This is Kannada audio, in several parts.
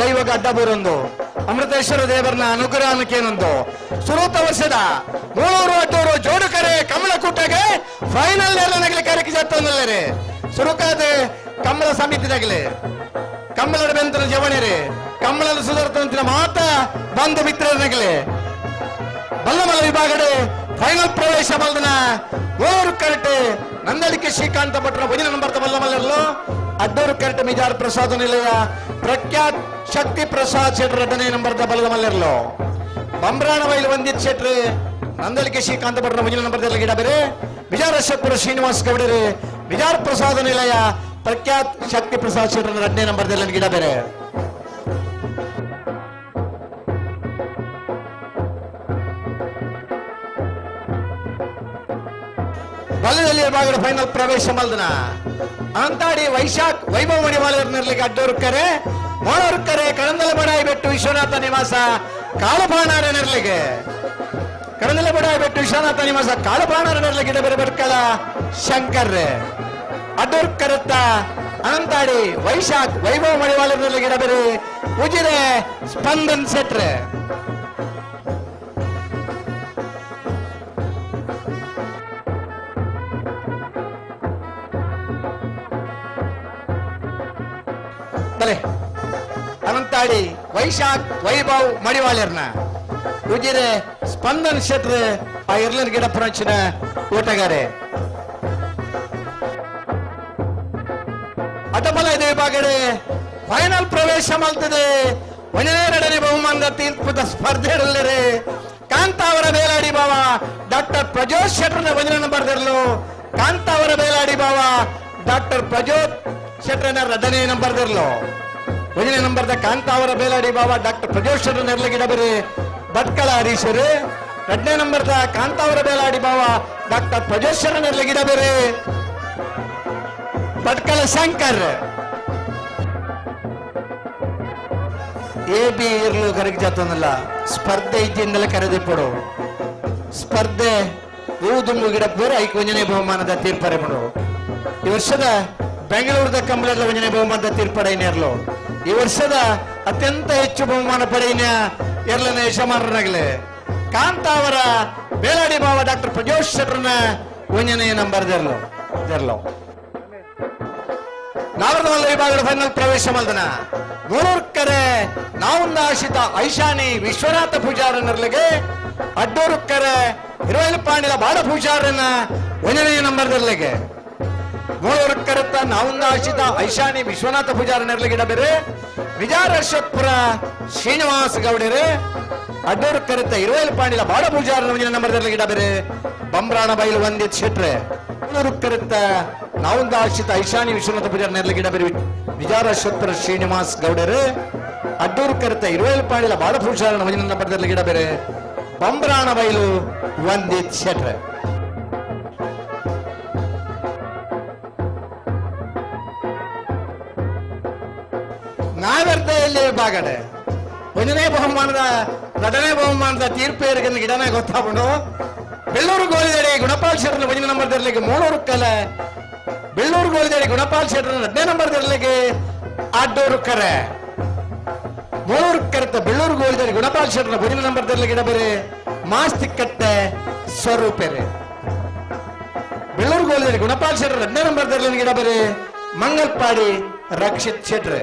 ದೈವಗ ಗಡ್ಡ ಬರೊಂದು. ಅಮೃತೇಶ್ವರ ದೇವರನ ಅನುಗ್ರಹಕ್ಕೇನೊಂದು ಸುರೂತ ವರ್ಷದ ಮೂಳೂರು ಅಡ್ಡೂರು ಜೋಡುಕರೆ ಕೂಟಗೆ ಫೈನಲ್ ನಗಲಿ ಕರೆಕಿ ಜತ್ತೊಂದಲ್ಲರೆ ಸುರುಕಾದ ಕಮಲ ಸಮಿತಿದಾಗಲಿ ಕಮಲದ ಬೆಂತರ ಜವಣಿರಿ. ಕಮಲದ ಸುಧಾರ್ತಂತಿನ ಮಾತ ಬಂಧು ಮಿತ್ರರನಗಲಿ ಬಲ್ಲಮಲ ವಿಭಾಗಡೆ ಫೈನಲ್ ಪ್ರವೇಶ ಬಲ್ದನ ಮೂರು ಕರೆಕ್ಟ್ ನಂದಳಿಕೆ ಶ್ರೀಕಾಂತ ಭಟ್ರ ಭಜನ ನಂಬರ್ ಬಲ್ಲಮಲ್ಲರ್ಲು ಅಡ್ಡೂರು ಕರೆಕ್ಟ್ ಮಿಜಾರ್ ಪ್ರಸಾದ ನಿಲಯ ಪ್ರಖ್ಯಾತ್ ಶಕ್ತಿ ಪ್ರಸಾದ್ ಶೆಟ್ರ್ ಎರಡನೇ ನಂಬರ್ ಬಲ್ಲಮಲ್ಲರ್ಲು ಬಂಬ್ರಾಣ ಬೈಲು ವಂದಿತ್ ಶೆಟ್ರ್ ನಂದಲಿಕೆ ಶ್ರೀಕಾಂತ ಭಟ್ರ ಭಜನ ನಂಬರ್ ಗಿಡ ಬೇರೆ. ವಿಜಾರ ಶೆಟ್ಪುರ ಶ್ರೀನಿವಾಸ್ ಗೌಡರು ವಿಜಾರ್ ಪ್ರಸಾದ ನಿಲಯ, ಪ್ರಖ್ಯಾತ್ ಶಕ್ತಿ ಪ್ರಸಾದ್ ಶೆಟ್ರ್ ಎರಡನೇ ನಂಬರ್ ಗಿಡ ಬೇರೆ. ಬಲದಲ್ಲಿ ಭಾಗದ ಫೈನಲ್ ಪ್ರವೇಶ ಮಲ್ದನ. ಅಂತಾಡಿ ವೈಶಾಖ್, ವೈಭವ ಅಡ್ಡೋರು ಅಡ್ಡೋರ್ಕರೆ ಮಾಡೋರ್ಕರೆ ಕರಂದಲ ಬಡಾಯಿ ಬೆಟ್ಟು ವಿಶ್ವನಾಥ ನಿವಾಸ ಕಾಳಪಾಣಾರನರ್ಲಿಗೆ ಕರಂದಲ ಬಡಾಯಿ ಬೆಟ್ಟು ವಿಶ್ವನಾಥ ನಿವಾಸ ಕಾಳುಬಾಣರನರ್ಲಿ ಗಿಡ ಬೇರೆ ಬರ್ಕಲ ಶಂಕರ್ ಅಡ್ಡರ್ಕರತ್ತ ಅನಂತಾಡಿ ವೈಶಾಖ್, ವೈಭವ ಮಡಿವಾಳರಲ್ಲಿ ಗಿಡ ಬೇರೆ ಉಜಿರೆ ಸ್ಪಂದನ್ ಸೆಟ್ರೆ ಅನಂತಾಡಿ ವೈಶಾಖ್ ವೈಭವ್ ಮಡಿವಾಳರ್ನ. ಉಜಿರೆ ಸ್ಪಂದನ್ ಶೆಟ್ರ್ ಆ ಇರ್ಲರ್ ಗಿಡ ಪ್ರಪಂಚನ ಓಟಗಾರೆ ಅಟಬಲ ಇದೆ ಬಾಗಡೆ ಫೈನಲ್ ಪ್ರವೇಶ ಮಾಡ್ತದೆ. ಒಂದನೆರಡನೇ ಬಹುಮಾನದ ತೀರ್ಪುದ ಸ್ಪರ್ಧೆಯಲ್ಲಿ ಕಾಂತಾವರ ಬೇಲಾಡಿ ಬಾವ ಡಾಕ್ಟರ್ ಪ್ರಜೋತ್ ಶೆಟ್ರನ ವಜನ ಕಾಂತ ಅವರ ಬೇಲಾಡಿ ಬಾವ ಡಾಕ್ಟರ್ ಪ್ರಜೋತ್ ಶೆಟ್ರನ ರಜನೆಯನ್ನು ನಂಬರ್ದರ್ಲು ಒಂದನೇ ನಂಬರ್ದ ಕಾಂತಾವರ ಬೇಲಾಡಿ ಬಾವ ಡಾಕ್ಟರ್ ಪ್ರಜೋತ್ ಶೆಟ್ರನ ಬರಿ ಭಟ್ಕಳ ಹರೀಶರು. ಎರಡನೇ ನಂಬರ್ದ ಕಾಂತಾವರ ಬೇಲಾಡಿ ಬಾವ ಡಾಕ್ಟರ್ ಪ್ರಜೋಶ್ವರ ಶೆಟ್ರನ ಎರಡಗಿಡಬರಿ ಭಟ್ಕಳ ಶಂಕರ್. ಎ ಬಿ ಇರ್ಲು ಕರೆಗೆ ಜಾತನಲ್ಲ, ಸ್ಪರ್ಧೆ ಇದ್ದಿಂದಲೇ ಕರೆದಿಪ್ಪಡು ಸ್ಪರ್ಧೆ ಊದು ಗಿಡ ಬೇರೆ ಐಕ್ ವಂಜನೆ ಬಹುಮಾನದ ತೀರ್ಪರೆ ಮಾಡು ಈ ವರ್ಷದ ಬೆಂಗಳೂರದ ಕಂಬಳದ ವಂಜನೆ ಬಹುಮಾನದ ತೀರ್ಪಡೆಯನ್ನೇರ್ಲು ಈ ವರ್ಷದ ಅತ್ಯಂತ ಹೆಚ್ಚು ಬಹುಮಾನ ಪಡೆಯಿನ ಎರಡನೇ ಯಶಮಾನರಾಗಲಿ ಕಾಂತಾವರ ಬೇಲಾಡಿ ಬಾವ ಡಾಕ್ಟರ್ ಪ್ರಜೋಶ್ ಶೆಟ್ರನ ವಂಜನೆ ನಂಬರ್ ಜರ್ಲೋ ಜರ್ಲು ವಿಭಾಗದ ಫೈನಲ್ ಪ್ರವೇಶ ಮಲ್ದನ ಮೂರೂರ್ ಕರೆ ಆಶಿತ ಐಶಾನಿ ವಿಶ್ವನಾಥ ಪೂಜಾರನರ್ಲಿಗೆ ಅಡ್ಡೂರು ಕರೆ ಹಿರೋಯಿಲ್ ಪಾಂಡಿಲ ಬಾಡ ಪೂಜಾರನ ಒಂದನೇ ನಂಬರ್ದಲ್ಲಿಗೆ ಮೂರೂರು ಕರೆತ ನಾವುಂದ ಆಶಿತ ಐಶಾನಿ ವಿಶ್ವನಾಥ ಗಿಡ ಬೇರೆ ವಿಜಾರಶಪುರ ಶ್ರೀನಿವಾಸ ಗೌಡರೆ. ಅಡ್ಡೂರು ಕರೆತ ಹಿರೋಯಿಲ್ ಪಾಂಡಿಲ ಬಾಡ ಪೂಜಾರನ ಒಂದನೇ ಗಿಡ ಬೇರೆ ಬಂಬ್ರಾಣ ಬೈಲು ಒಂದಿತ್ ಶೆಟ್ರೆ ಕರೆತ ನಾವುಂದ ಆಶಿತ ಐಶಾನಿ ವಿಶ್ವನಾಥ ಪೂಜಾರ ನೆರಳಿಗಿಡ ಬೇರೆ ವಿಜಾರ ಶ್ರೀನಿವಾಸ ಗೌಡರು. ಅಡ್ಡೂರು ಕರೆತ ಇರುವೇಲ್ ಪಾಂಡಿಲ ಬಾಡ ಪೂಜಾರ ಪಡೆದಲ್ಲಿ ಗಿಡ ಬೇರೆ ಬಂಬ್ರಾಣ ಬೈಲು ವಂದಿತ್ ಶೆಟ್ರೆ ನಾವೆರ್ತೆಯಲ್ಲಿ ಬಾಗಡೆ ಒಂದನೇ ಬಹುಮಾನದ, ಎರಡನೇ ಬಹುಮಾನದ ತೀರ್ಪು ಏರಿಗಿನ ಗಿಡನೇ ಗೊತ್ತಾಗ್ಬಿಡು. ಬೆಳ್ಳೂರು ಗೋಲಿದಡಿ ಗುಣಪಾಲ್ ಶೆಟ್ರನ ಒಂದನೇ ನಂಬರ್ ತರಲಿಕ್ಕೆ ಮೂಳೂರು ಕಲೆ. ಬೆಳ್ಳೂರು ಗೋಲಿದಡಿ ಗುಣಪಾಲ್ ಶೆಟ್ರನ ಹದಿನೈದು ನಂಬರ್ ತರಲಿಕ್ಕೆ ಅಡ್ಡೂರು ಕರೆ. ಮೂಳೂರು ಕರೆತ ಬೆಳ್ಳೂರು ಗೋಲಿದಡಿ ಗುಣಪಾಲ್ ಶೆಟ್ರನ ಒಂದನೇ ನಂಬರ್ ತರಲಿಕ್ಕೆ ಗಿಡ ಬೇರೆ ಮಾಸ್ತಿ ಕಟ್ಟೆ ಸ್ವರೂಪೆರೆ. ಬೆಳ್ಳೂರು ಗೋಲಿದಡಿ ಗುಣಪಾಲ್ ಶೆಟ್ರ ಹದಿನೈದು ನಂಬರ್ ತರಲಿನ ಗಿಡ ಬೇರೆ ಮಂಗಲ್ಪಾಡಿ ರಕ್ಷಿತ್ ಶೆಟ್ರೆ.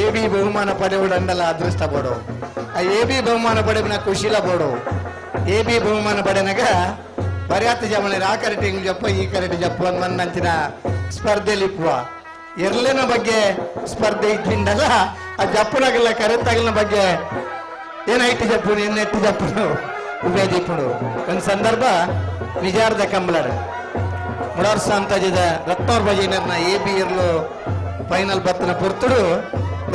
ಎ ಬಿ ಬಹುಮಾನ ಅಂದಲ್ಲ ಅದೃಷ್ಟ ಬೋಡು ಆ ಎ ಬಿ ಬಹುಮಾನ ಪಡೆ ಖುಷಿಲ ಬೋಡು ಎ ಬಿ ಬಹುಮಾನ ಪಡೆನಗ ಪರ್ಯಾಪ್ತ ಜಮಣೆ ಆ ಕರೆಟ್ ಹಿಂಗ್ ಜಪ್ಪ, ಈ ಕರೆಟ್ ಜಪ್ಪ ಅಂದ್ ಮನ್ನಂಚಿನ ಸ್ಪರ್ಧೆಲಿ ಇಪ್ಪುವ ಎರ್ಲಿನ ಬಗ್ಗೆ ಸ್ಪರ್ಧೆ ಇದ್ದಿಂದಲ್ಲ ಆ ಜಪ್ಪನಾಗಲ್ಲ ಕರೆಕ್ಟಾಗಲಿನ ಬಗ್ಗೆ ಏನೈತಿ ಜಪ್ಪು ಜಪ್ಪನು ಜಪ್ಪು ಉಪಯೋಗಿಪ್ಪುಡು ಒಂದು ಸಂದರ್ಭ ವಿಜಾರದ ಕಂಬಳರು. ಹೊಡಾರ್ಸ ಅಂತಜಿದ ರತ್ತೋರ್ ಬಜೀನರ್ನ ಎ ಬಿ ಇರ್ಲು ಫೈನಲ್ ಬತ್ತನ ಪುರ್ತುಡು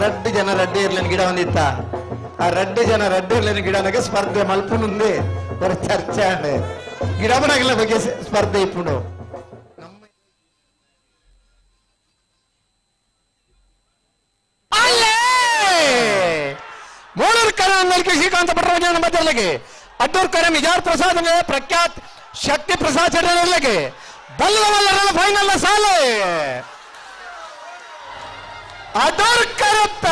ರಡ್ಡು ಜನ ರಡ್ಡಿ ಇರ್ಲಿನ ಗಿಡ ಹೊಂದಿತ್ತ ಆ ರಡ್ಡು ಜನ ರಡ್ಡಿ ಇರ್ಲಿನ ಗಿಡನಾಗ ಸ್ಪರ್ಧೆ ಮಲ್ಪುನುಂದೆ. ಬರ ಚರ್ಚೆ ಅಂಡೆ ಗಿಡಮನಗಳ ಬಗ್ಗೆ ಸ್ಪರ್ಧೆ ಇಪ್ಪುಂಡು. ಮೂಳೂರು ಕರ ಅಂಗಲ್ಕಿ ಶ್ರೀಕಾಂತ ಪಟರಾಜನ ಮಧ್ಯಲಗೆ ಅಡ್ಡೂರು ಕರ ನಿಜಾರ್ ಪ್ರಸಾದ್ ಪ್ರಖ್ಯಾತ್ ಶಕ್ತಿ ಪ್ರಸಾದ್ ಚಟರ್ಲಗೆ ಬಲ್ಲವಲ್ಲರ ಫೈನಲ್ ಸಾಲೆ. ಅದರ್ ಕರತ್ತ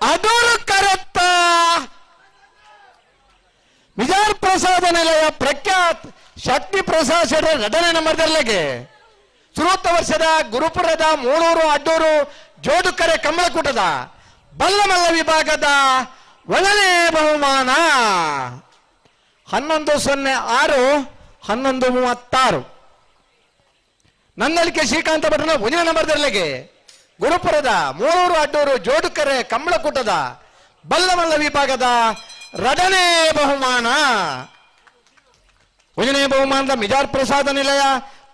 ಅದರ್ ಕರತ್ತ ವಿಜಯ ಪ್ರಸಾದ ನಿಲಯ ಪ್ರಖ್ಯಾತ್ ಶಕ್ತಿ ಪ್ರಸಾದ್ ನಟನೆ ನಂಬರ್ದಲ್ಲಿಗೆ ಸುರೂತ ವರ್ಷದ ಗುರುಪುರದ ಮೂಳೂರು ಅಡ್ಡೂರು ಜೋಡುಕರೆ ಕಮಲಕೂಟದ ಬಲ್ಲಮಲ್ಲ ವಿಭಾಗದ ಒಳನೇ ಬಹುಮಾನ ಹನ್ನೊಂದು ಸೊನ್ನೆ ಆರು ಹನ್ನೊಂದು ಮೂವತ್ತಾರು. ನಂದಳಿಕೆ ಶ್ರೀಕಾಂತ ಭಟ್ನ ಮುಂದಿನ ನಂಬರ್ದಲ್ಲಿಗೆ ಗುರುಪುರದ ಮೂರೂರು ಅಡ್ಡೂರು ಜೋಡುಕರೆ ಕಂಬಳಕೂಟದ ಬಲ್ಲಮಲ್ಲ ವಿಭಾಗದ ರಡನೇ ಬಹುಮಾನ. ಉಜನೇ ಬಹುಮಾನದ ಮಿಜಾರ್ ಪ್ರಸಾದ ನಿಲಯ,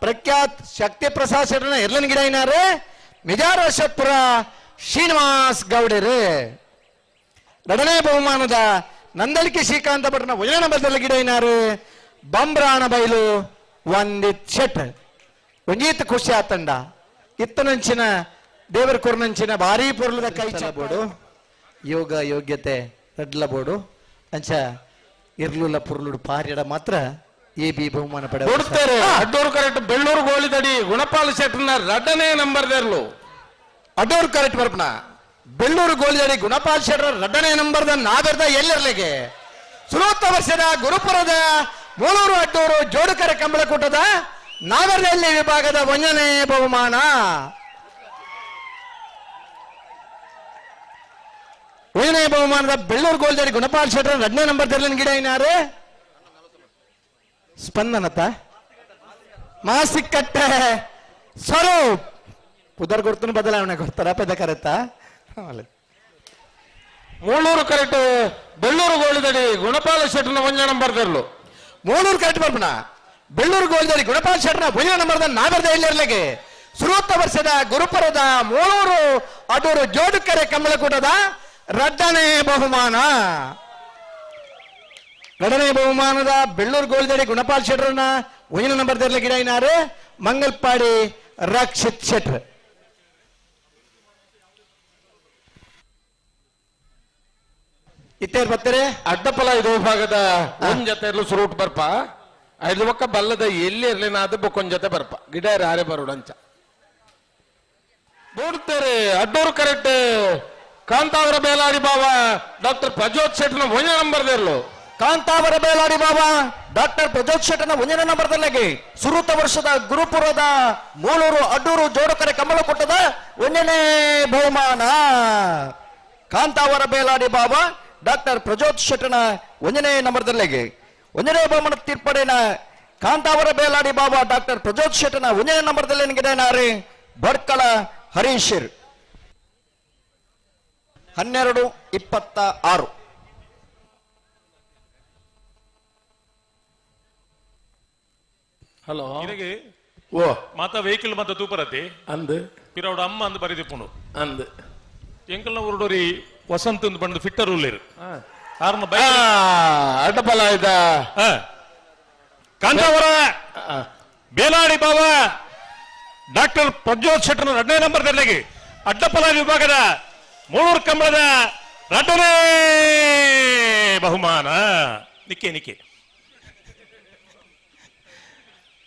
ಪ್ರಖ್ಯಾತ್ ಶಕ್ತಿ ಪ್ರಸಾದ್ ಶೆಟ್ಟನ ಎರ್ಲನ್ ಗಿಡ ಏನಾರೆ ಮಿಜಾರ್ ಅಶೋಕ್ಪುರ ಶ್ರೀನಿವಾಸ್ ಗೌಡರು. ಎರಡನೇ ಬಹುಮಾನದ ನಂದಳಿಕೆ ಶ್ರೀಕಾಂತ ಭಟ್ನ ಉಜನೇ ನಂಬರ್ದಲ್ಲಿ ಗಿಡ ಏನಾರು ಬಂಬ್ರಾಣ ಬೈಲು ಒಂದಿತ್ ಶೆಟ್. ಒಂಜೀತ್ ಖುಷಿ ಆತಂಡ. ಇತ್ತನಂಚಿನ ದೇವರ ಕೊರ್ನಂಚಿನ ಭಾರಿ ಪೊರ್ಲದ ಕೈ ಬೋಡು. ಯೋಗ ಯೋಗ್ಯತೆ ರಡ್ಲ ಬೋಡು. ಅಂಚ ಇರ್ಲುಲ ಪುರ್ಲುಡು ಪಾರ್ಯಡ ಮಾತ್ರ ಎ ಬಿ ಬಹುಮಾನ ಪಡೆ ಕೊಡ್ತಾರೆ ಅಡ್ಡೂರು ಕರೆಕ್ಟ್ ಬೆಳ್ಳೂರು ಗೋಳಿದಡಿ ಗುಣಪಾಲ ಶೆಟ್ರನ ರಡ್ಡನೇ ನಂಬರ್ ದೇರ್ಲು. ಅಡೋರ್ ಕರೆಕ್ಟ್ ಬರ್ಪಣ ಬೆಳ್ಳೂರು ಗುಣಪಾಲ ಗುಣಪಾಲ್ ಶೆಟ್ರ ನಂಬರ್ ನಂಬರ್ದ ನಾವೆರ್ದ ಎಲ್ಲಿರ್ಲಿಗೆ? ಸುರೂತ ವರ್ಷದ ಗುರುಪುರದ ಮೂಳೂರು ಅಡ್ಡೂರು ಜೋಡುಕರ ಕಂಬಳಕೂಟದ ನಾಗರಹಳ್ಳಿ ವಿಭಾಗದ ಒಂದನೇ ಬಹುಮಾನ. ಒಂದನೇ ಬಹುಮಾನದ ಬೆಳ್ಳೂರು ಗೋಲ್ದಡಿ ಗುಣಪಾಲ್ ಶೆಟ್ರ ಎರಡನೇ ನಂಬರ್ ತೆರಲಿನ ಗಿಡ ಏನಾರು ಸ್ಪಂದನತ ಮಾಸಿಕಟ್ಟೆ. ಸ್ವರೂಪ್. ಪುದರ್ ಗುರ್ತನ ಬದಲಾವಣೆ ಕೊಡ್ತಾರ ಪದ ಕರೆತ್ತ ಮೂಳೂರು ಕರೆಕ್ಟ್ ಬೆಳ್ಳೂರು ಗೋಳಿದಡಿ ಗುಣಪಾಲ ಶೆಟ್ಟರ್ನ ಒಂದನೇ ನಂಬರ್ ದೇರ್ಲು. ಮೂಳೂರು ಕರೆಕ್ಟ್ ಬರ್ಬಣ ಬೆಳ್ಳೂರು ಗೋಲ್ದಲ್ಲಿ ಗುಣಪಾಲ್ ಶೆಟ್ರ ಭುಜನ ನಂಬರ್ದ ನಾಗರದ ಎಲ್ಲಿರ್ಲಿಗೆ ಸುರೂತ ವರ್ಷದ ಗುರುಪುರದ ಮೂಳೂರು ಅಡೂರು ಜೋಡುಕೆರೆ ಕಮಲಕೂಟದ ರಡ್ಡನೇ ಬಹುಮಾನ. ಎರಡನೇ ಬಹುಮಾನದ ಬೆಳ್ಳೂರು ಗೋಲ್ದಡಿ ಗುಣಪಾಲ್ ಶೆಟ್ರನ್ನ ಒಂಜಿನ ನಂಬರ್ ತೆರಲಿ ಗಿಡ ಏನಾರು ಮಂಗಲ್ಪಾಡಿ ರಕ್ಷಿತ್ ಶೆಟ್ರ್ ಇತ್ತೇರ್ ಬರ್ತಾರೆ? ಅಡ್ಡಪಲ ಇದು ಭಾಗದ ಒಂದ್ ಜೊತೆ ಇರ್ಲು ಸುರೂಟ್ ಬರ್ಪ. ಐದು ಪಕ್ಕ ಬಲ್ಲದ ಎಲ್ಲಿ ಇರ್ಲಿ ಅದು ಬೊಕ್ಕೊಂದ್ ಜೊತೆ ಬರ್ಪ. ಗಿಡ ಯಾರೇ ಬರುಡಂಚ. ನೋಡ್ತಾರೆ ಅಡ್ಡೂರು ಕರೆಕ್ಟ್. ಕಾಂತಾವರ ಬೇಲಾಡಿ ಬಾಬಾ ಡಾಕ್ಟರ್ ಪ್ರಜೋತ್ ಶೆಟ್ಟನ ಒಂಜ ನಂಬರ್ ದೇರ್ಲು ಕಾಂತಾವರ ಬೇಲಾಡಿ ಬಾಬಾ ಡಾಕ್ಟರ್ ಪ್ರಜೋತ್ ಶೆಟ್ಟನ ನಂಬರ್ ನಂಬರ್ದಲ್ಲಿಗೆ ಸುರೂತ ವರ್ಷದ ಗುರುಪುರದ ಮೂಳೂರು ಅಡ್ಡೂರು ಜೋಡಕರೆ ಕಮಲಕೊಟ್ಟದ ಒಂದನೇ ಬಹುಮಾನ. ಕಾಂತಾವರ ಬೇಲಾಡಿ ಬಾಬಾ ಡಾಕ್ಟರ್ ಪ್ರಜೋತ್ ಶೆಟ್ಟನ ಒಂದನೇ ನಂಬರ್ದಲ್ಲಿಗೆ. ಒಂದನೇ ಬಹುಮಾನ ತೀರ್ಪಡೆನ ಕಾಂತಾವರ ಬೇಲಾಡಿ ಬಾಬಾ ಡಾಕ್ಟರ್ ಪ್ರಜೋತ್ ಶೆಟ್ಟನ ಒಂದನೇ ನಂಬರ್ದಲ್ಲಿ ನಿಗದೇನಾರಿ ಭಟ್ಕಳ ಹರೀಶಿರ್. ಹನ್ನೆರಡು ಇಪ್ಪತ್ತ ಆರು. ಹಲೋ. ನಿನಗೆ ಓ. ಮಾತ ವೆಹಿಕಲ್ ಮಾತ ತೂಪರತಿ. ಅಂದ್. ಪಿರವಡ ಅಮ್ಮ ಅಂದ್ ಬರೆದಿಪ್ಪುಂಡು. ಅಂದ್. ಎಂಕಲ್ನ ಉರುಡೋರಿ ವಸಂತ ಬಂದು ಫಿಟ್ಟರ್ ಉಳ್ಳೇರು ಆರ್ನ ಆ, ಬೈಕ್ ಅಡ್ಡಪಲ ಆಯ್ತಾ ಕಾಂತಾವರ ಬೇಲಾಡಿ ಬಾವ ಡಾಕ್ಟರ್ ಪ್ರಜ್ಯೋತ್ ಶೆಟ್ಟರ್ ಎರಡನೇ ನಂಬರ್ ದರ್ಲೆಗೆ ಅಡ್ಡಪಲ ವಿಭಾಗದ ಮೂಳೂರು ಕಂಬಳದ ರಟನೆ ಬಹುಮಾನ. ನಿಕ್ಕೆ ನಿಕ್ಕೆ.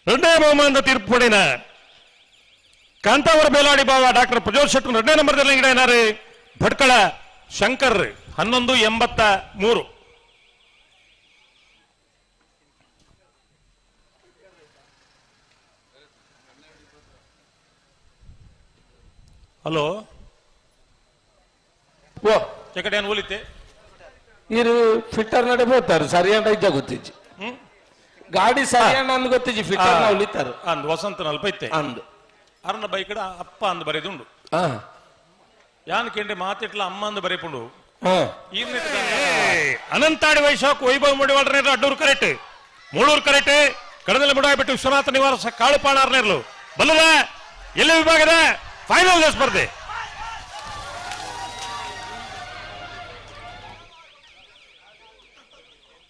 ಎರಡನೇ ಬಹುಮಾನದ ತೀರ್ಪು ಪಡಿನ ಕಾಂತಾವರ ಬೇಲಾಡಿ ಬಾವ ಡಾಕ್ಟರ್ ಪ್ರಜ್ಯೋತ್ ಶೆಟ್ಟರ್ ಎರಡನೇ ನಂಬರ್ ದರ್ಲೆಗೆ ಏನಾರು ಭಟ್ಕಳ ಶಂಕರ್ ಹನ್ನೊಂದು ಎಂಬತ್ತ ಮೂರು ಹಲೋ ಓ ಚಕಡೆ ಏನು ಹೋಲಿತೆ ಇರು ಫಿಟ್ಟರ್ ನಡೆ ಹೋಗ್ತಾರೆ ಸರಿಯಾದ ಇದ್ದ ಗೊತ್ತಿಜ್ಜಿ ಹ್ಮ್ ಗಾಡಿ ಸರಿಯಾದ ಅಂದ್ ಗೊತ್ತಿಜ್ಜಿ ಫಿಟ್ಟರ್ನ ಉಳಿತಾರೆ ಅಂದ್ ವಸಂತ ನಲ್ಪೈತೆ ಅಂದ್ ಅರ್ನ ಬೈಕಡ ಅಪ್ಪ ಅಂದ್ ಬರೆದುಂಡು ಹಾ ಯಾನ್ ಕೇಂದ್ರೆ ಮಾತಿಟ್ಲ ಅಮ್ಮ ಅಂದ್ ಬರೆಪುಂಡು. ಹಾ. ಅನಂತಾಡಿ ವೈಶಾಖ ವೈಭವ ಮುಡಿವಾಳ್ರ ಅಡ್ಡೂರು ಕರೆಕ್ಟ್ ಮೂಳೂರು ಕರೆಕ್ಟ್ ಕಡದಲ್ಲ ಮುಡಾಯ್ಬಿಟ್ಟು ವಿಶ್ವನಾಥ ನಿವಾಸ ಕಾಳುಪಾಣಾರ್ನೇರ್ಲು ಬಲ್ಲದ ಎಲ್ಲ ವಿಭಾಗದ ಫೈನಲ್ ಸ್ಪರ್ಧೆ.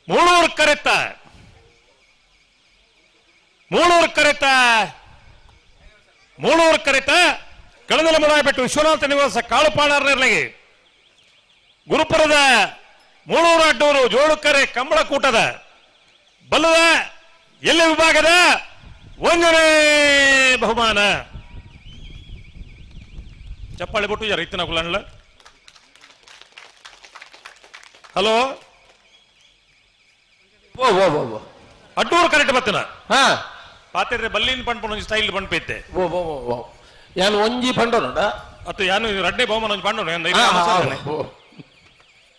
ಮೂಳೂರು ಕರೆತ ಮೂಳೂರು ಕರೆತ ಮೂಳೂರು ಕರೆತ ಕಳದಲ ಮುಡಾಯ್ಬಿಟ್ಟು ವಿಶ್ವನಾಥ ನಿವಾಸ ಕಾಳುಪಾಣಾರ್ನೇರ್ಲಿಗೆ ಗುರುಪುರದ ಮೂಳೂರು ಅಡ್ಡೂರು ಜೋಳುಕರೆ ಕಂಬಳಕೂಟದ ಬಲ್ಲದ ಎಲ್ಲ ವಿಭಾಗದ ಒಂದನೇ ಬಹುಮಾನ? ಚಪ್ಪಾಳೆ ಬಿಟ್ಟು ರೈತನ ಕುಲಣ್ಣ ಹಲೋ? ಅಡ್ಡೂರು ಕರೆಕ್ಟ್ ಬತ್ತನ ಹಾ. ಪಾತ್ರೆ ಬಲ್ಲಿನ ಪಂಡ್ಪಣ ಸ್ಟೈಲ್ ಪಂಡ್ಪೈತೆ ಓ ಓ ಓ ಓ ಯಾನು ಒಂಜಿ ಪಂಡೋನಡ ಅತ್ತು ಯಾನು ರಡ್ಡೆ ಬಹುಮಾನ ಒಂಜಿ ಪಂಡು ಹಾ ಹಾ ಓ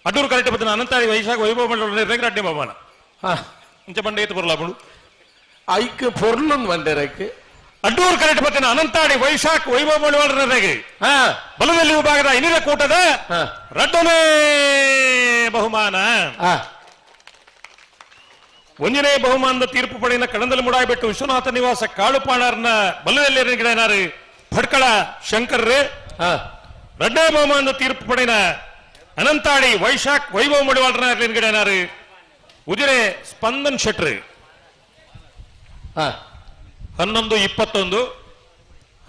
ಅಡ್ಡೂರು ಕರೆಕ್ಟ್ ಬತ್ತನ ಅನಂತಾರಿ ವೈಶಾಖ ವೈಭವ ಮಂಡಲ ರಡ್ಡೆ ಬಹುಮಾನ. ಹಾ. ಇಂಚ ಪಂಡ ಏತು ಬರಲ ಬಿಡು. ಐಕ್ ಪೊರ್ಲೊಂದು ಬಂಡೆರಕ್ಕೆ ಅಡ್ಡೂರು ಕರೆಕ್ಟ್ ಬತ್ತಿನ ಅನಂತಾಡಿ ವೈಶಾಖ ವೈಭವ ಮಂಡಲ ಹಾ. ಬಲದಲ್ಲಿ ವಿಭಾಗದ ಇನ್ನಿರ ಕೂಟದ ಹಾ. ರಡ್ಡನೇ ಬಹುಮಾನ. ಹಾ. ಒಂದನೇ ಬಹುಮಾನದ ತೀರ್ಪು ಪಡೆಯಿನ ಕಣದಲ್ಲಿ ಮುಡಾಯ್ಬಿಟ್ಟು ವಿಶ್ವನಾಥ ನಿವಾಸ ಕಾಳುಪಾಣರ್ನ ಬಲದಲ್ಲಿ ಗಿಡನಾರು ಭಟ್ಕಳ ಶಂಕರ್ರೆ ಹಾ. ಮೋಮ ಬಹುಮಾನದ ತೀರ್ಪು ಪಡೆನ ಅನಂತಾಡಿ ವೈಶಾಖ್ ವೈಭವ ಮಡಿವಾಳ್ರನ ಗಿಡನಾರು ಉಜಿರೆ ಸ್ಪಂದನ್ ಶೆಟ್ರಿ. ಹಾ. ಹನ್ನೊಂದು ಇಪ್ಪತ್ತೊಂದು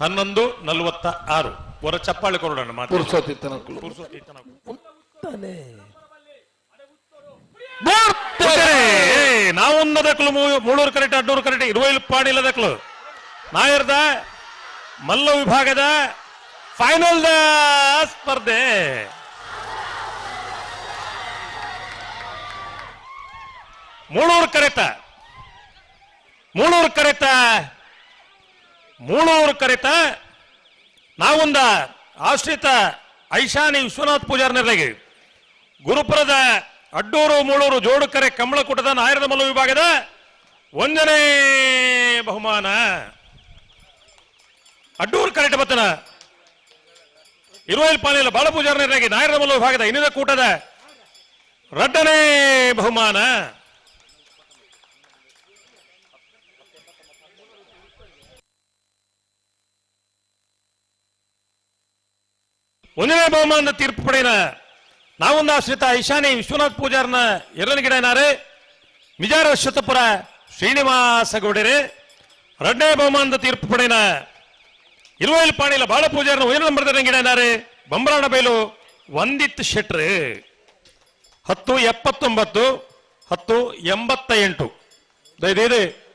ಹನ್ನೊಂದು ನಲವತ್ತ ಆರು ಹೊರ ಚಪ್ಪಾಳೆ ಕೊಡೋಣ ನಾವೊಂದದಕ್ಕಲು ಮೂಳೂರು ಕರೆಕ್ಟ್ ಇರುವ ಕರೆಕ್ಟ್ ಇರುವೈಲು ಪಾಣಿಲ ನಾ ನಾಯರ್ದ ಮಲ್ಲ ವಿಭಾಗದ ಫೈನಲ್ ಸ್ಪರ್ಧೆ. ಮೂಳೂರು ಕರೆತ. ಮೂಳೂರು ಕರೆತ. ಮೂಳೂರು ಕರೆತ. ನಾವೊಂದ ಆಶ್ರಿತ ಐಶಾನಿ ವಿಶ್ವನಾಥ್ ಪೂಜಾರ್ ನೆರಳಿಗೆ. ಗುರುಪುರದ ಅಡ್ಡೂರು, ಮೂಳೂರು, ಜೋಡುಕರೆ ಕಮಲಕೂಟದ ನಾಯರದ ಮಲ್ಲ ವಿಭಾಗದ ಒಂದನೇ ಬಹುಮಾನ. ಅಡ್ಡೂರು ಕರೆಕ್ಟ್ ಬತ್ತನ. ಇರುವಲ್ ಪಾಲಿಯಲ್ಲ ನಾಯರ ಮಲ್ಲ ವಿಭಾಗದ ಇನ್ನಿನ ಕೂಟದ ರಡ್ಡನೇ ಬಹುಮಾನ. ಒಂದನೇ ಬಹುಮಾನದ ತೀರ್ಪು ಪಡೆಯನ ನಾವೊಂದು ಆಶ್ರಿತ ಐಶಾನಿ ವಿಶ್ವನಾಥ್ ಪೂಜಾರ್ನ ಎರಡನೇ ಮಿಜಾರ ಶತಪುರ ಶ್ರೀನಿವಾಸ ಗೌಡರೇ. ಎರಡನೇ ಬಹುಮಾನದ ತೀರ್ಪು ಪಡೆಯಿನ ಇರುವೈಲ್ ಪಾಣಿಲ ಬಾಳ ಪೂಜಾರನ ನಂಬರ್ ಗಿಡನಾರೆ ಬಂಬರಾಣ ಬೈಲು. ಒಂದಿತ್ತು ಶೆಟ್ರೆ. ಹತ್ತು ಎಪ್ಪತ್ತೊಂಬತ್ತು, ಹತ್ತು ಎಂಬತ್ತ ಎಂಟು ದಯದೇದು